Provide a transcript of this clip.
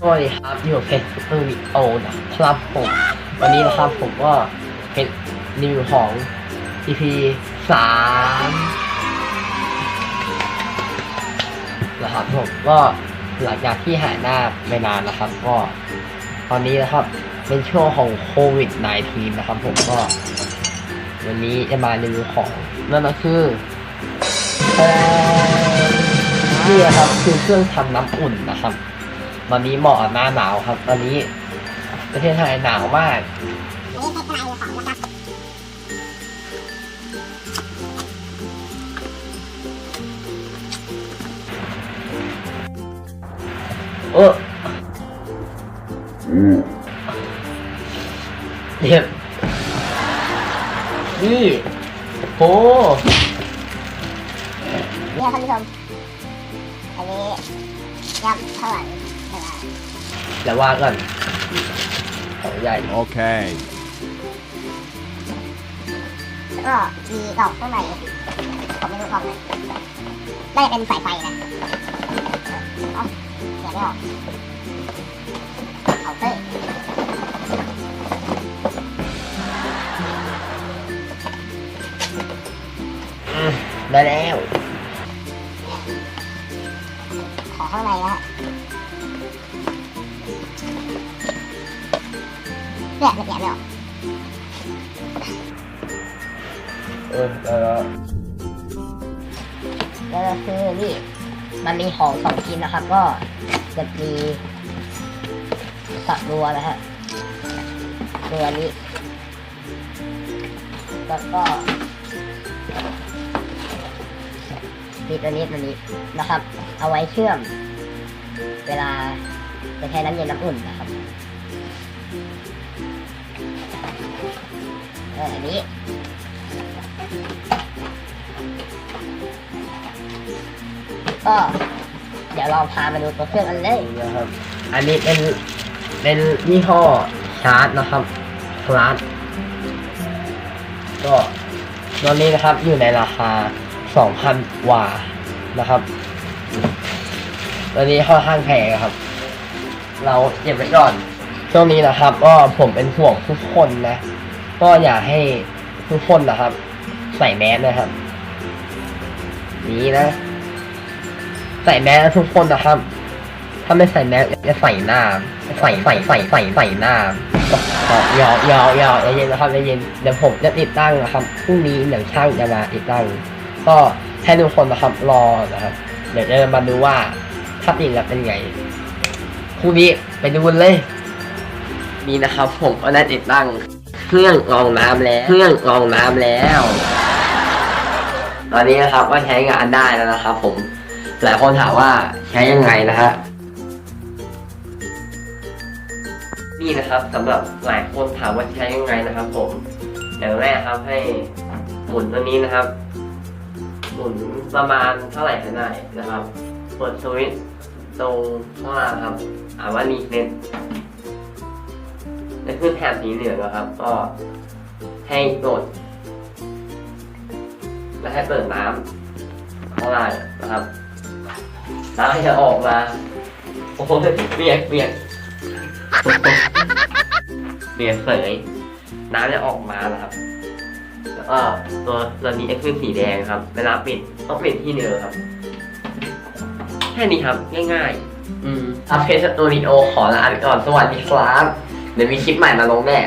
สวัสดีครับอยู่เพจซูเปอร์วิโอนะครับผมวันนี้นะครับผมก็เป็นรีวิวของ EP สามนะครับผมก็หลังจากที่หายหน้าไปนานนะครับ ก็ตอนนี้นะครับเป็นช่วงของโควิด -19 นะครับผมก็ วันนี้จะมารีวิวของนั่นก็คือนี่นะครับคือเครื่องทำน้ำอุ่นนะครับ ตอนนี้เหมาะหน้าหนาวครับ ตอนนี้ประเทศไทยหนาวมากเอออเดี๋ยวนี่โหเนี่ยท่านผู้ชมอันนี้ยำข้าวหลาม เดี๋ยวว่าก่อนของใหญ่ Okay. แล้วก็มีกล่องข้างในผมไม่รู้กล่องไหนน่าจะเป็นสายไฟนะเอ้าเสียไม่ออกเอาเต้ยอืมได้แล้ว ขอข้างในนะฮะ เนี่ยเนี่ยเนี่ยไม่ออเออได้แล้วแล้วก็คือนี่มันมีของสองชิ้นนะครับ ก็จะมีสักรัวนะฮะตัวนี้แล้วก็มีตัวนี้ตัวนี้นะครับ เอาไว้เชื่อม เวลาจะใช้น้ำเย็นน้ำอุ่นนะครับ อันนี้ก็เดี๋ยวเราพามาดูตัวเครื่องกันเลยนะครับ อันนี้เป็นเป็นยี่ห้อชาร์จนะครับคลาสก็ตอนนี้นะครับอยู่ในราคา 2,000กว่านะครับตอนนี้ค่อนข้างแพงครับ เราเก็บไว้ก่อนช่วงนี้นะครับ ก็ผมเป็นห่วงทุกคนนะ ก็อยากให้ทุกคนนะครับ ใส่แมสนะครับ นี้นะ ใส่แมสทุกคนนะครับ ถ้าไม่ใส่แมสจะใส่หน้า ใส่ใส่ใส่ใส่ใส่หน้าก็ยาวยาวยาวเย็นนะครับเย็นเดี๋ยวผมจะติดตั้งนะครับพรุ่งนี้เดี๋ยวช่างจะมาติดตั้ง ก็ให้ทุกคนนะครับรอนะครับ เดี๋ยวจะมาดูว่าถ้าติดแล้วเป็นไงพรุ่งนี้ไปดูกันเลย นี่นะครับผมก็ได้ติดตั้ง เครื่องรองน้ำแล้ว เครื่องรองน้ำแล้ว ตอนนี้นะครับก็ใช้งานได้แล้วนะครับ ผม หลายคนถามว่าใช้ยังไงนะฮะนี่นะครับสำหรับหลายคนถามว่าใช้ยังไงนะครับ ผมอย่างแรกครับให้หมุนตัวนี้นะครับ หมุนประมาณเท่าไหร่ก็ได้นะครับเปิดสวิตช์ตรงข้างล่างครับอ่านว่ารีเน็ต ในขึ้นแถบสีเหลืองนะครับ ก็ให้กดและให้เปิดน้ำข้างล่างนะครับน้ำจะออกมาโอ้โหเปียกเปียกเปียกเสยน้ำจะออกมานะครับแล้วก็ตัวตัวนี้จะขึ้นสีแดงครับ เวลาปิดต้องปิดที่เดิมครับ แค่นี้ครับง่ายๆ อืมอัพเพจสตูดิโอขอลาไปก่อนสวัสดีครับ เดี๋ยวมีคลิปใหม่มาลงแน่